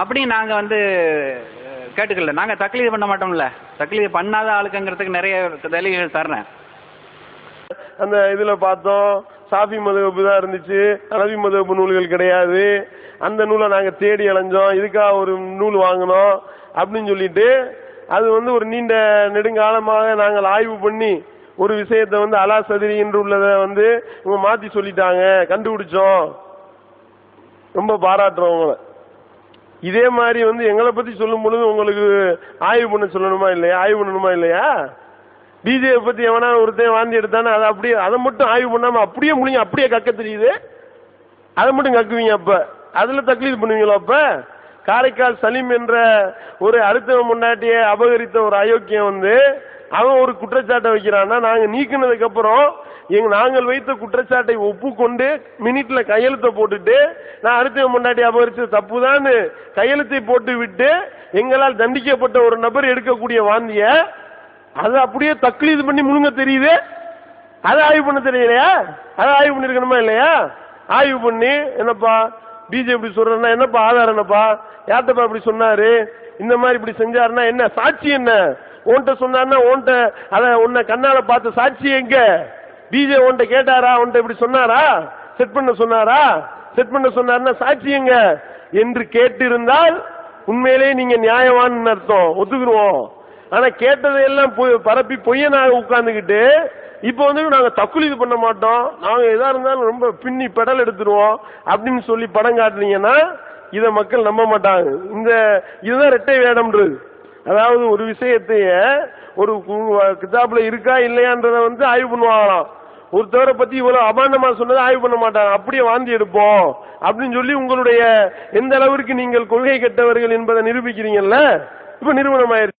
அப்படி நாங்க வந்து கேட்டுக்கல. நாங்க தக்லீது பண்ண மாட்டோம்ல. தக்லீது பண்ணாத ஆளுக்குங்கிறதுக்கு நிறைய தெளிவுகள் தர்றேன். அந்த இதுல பார்த்தோம் சாஃபி மதுகப்பு தான் இருந்துச்சு. அரபி மதுகப்பு நூல்கள் கிடையாது. அந்த நூலை நாங்க தேடி அலைஞ்சோம். இதுக்காக ஒரு நூல் வாங்கினோம் அப்படின்னு சொல்லிட்டு அது வந்து ஒரு நீண்ட நெடுங்காலமாக நாங்கள் ஆய்வு பண்ணி ஒரு விஷயத்தை வந்து அலா சதிரி என்று உள்ளதை வந்து இவங்க மாத்தி சொல்லிட்டாங்க. கண்டுபிடிச்சோம். ரொம்ப பாராட்டுறோம் உங்களை இதே மாதிரி வந்து எங்களை பத்தி சொல்லும் பொழுது உங்களுக்கு ஆய்வு பண்ண சொல்லணுமா இல்லையா? ஆய்வு பண்ணணுமா இல்லையா? பிஜேபி பத்தி எவனா ஒருத்தன் வாந்தி எடுத்தானே அதை அப்படியே அதை மட்டும் ஆய்வு பண்ணாம அப்படியே முடிஞ்சு அப்படியே கக்க தெரியுது. அதை மட்டும் கக்குவீங்க அப்ப. அதுல தக்லீது பண்ணுவீங்களா அப்ப? காரைக்கால் சலீம் என்ற ஒரு அடுத்த முன்னாட்டிய அபகரித்த ஒரு அயோக்கியம் வந்து அவன் ஒரு குற்றச்சாட்டை வைக்கிறான்னா நாங்க நீக்கினதுக்கு அப்புறம் எங்க நாங்கள் வைத்த குற்றச்சாட்டை ஒப்புக்கொண்டு மினிட்ல கையெழுத்தை போட்டுட்டு நான் அடுத்த முன்னாடி அபகரிச்சது தப்புதான்னு கையெழுத்தை போட்டு விட்டு எங்களால் தண்டிக்கப்பட்ட ஒரு நபர் எடுக்கக்கூடிய வாந்திய அதை அப்படியே தக்லீது பண்ணி முழுங்க தெரியுது? அதை ஆய்வு பண்ண தெரியலையா? அதை ஆய்வு பண்ணிருக்கணுமா இல்லையா? ஆய்வு பண்ணி என்னப்பா பிஜேபி சொல்றேன்னா என்னப்பா ஆதாரம்ப்பா யார்த்தப்பா இப்படி சொன்னாரு? இந்த மாதிரி இப்படி செஞ்சாருன்னா என்ன? சாட்சி என்ன? உன்கிட்ட சொன்னாருன்னா உன்கிட்ட அத உன்னை கண்ணால பார்த்து சாட்சி எங்க? பிஜே உன்கிட்ட கேட்டாரா? உன்கிட்ட இப்படி சொன்னாரா? செட் பண்ண சொன்னாரா? செட் பண்ண சொன்னாருன்னா சாட்சி எங்க? என்று கேட்டிருந்தால் உண்மையிலேயே நீங்க நியாயவான்னு அர்த்தம். ஒத்துக்குருவோம். ஆனா கேட்டதையெல்லாம் பொய்- பரப்பி பொய்யனாக உட்கார்ந்துகிட்டு இப்போ வந்து நாங்க தக்குலீது பண்ண மாட்டோம். நாங்க எதா இருந்தாலும் ரொம்ப பின்னி பெடல் எடுத்துருவோம் அப்படின்னு சொல்லி படம் காட்டுனீங்கன்னா இத மக்கள் நம்ப மாட்டாங்க. இந்த இதுதான் ரெட்டை வேடம்ன்றது அதாவது ஒரு விஷயத்தைய ஒரு கிதாப்ல இருக்கா இல்லையான்றத வந்து ஆய்வு பண்ணுவாங்களாம். ஒருத்தவரை பத்தி இவ்வளவு அபாண்டமா சொன்னதை ஆய்வு பண்ண மாட்டாங்க. அப்படியே வாந்தி எடுப்போம். அப்படின்னு சொல்லி உங்களுடைய எந்த அளவிற்கு நீங்கள் கொள்கை கெட்டவர்கள் என்பதை நிரூபிக்கிறீங்கல்ல? இப்ப நிறுவனம் ஆயிருச்சு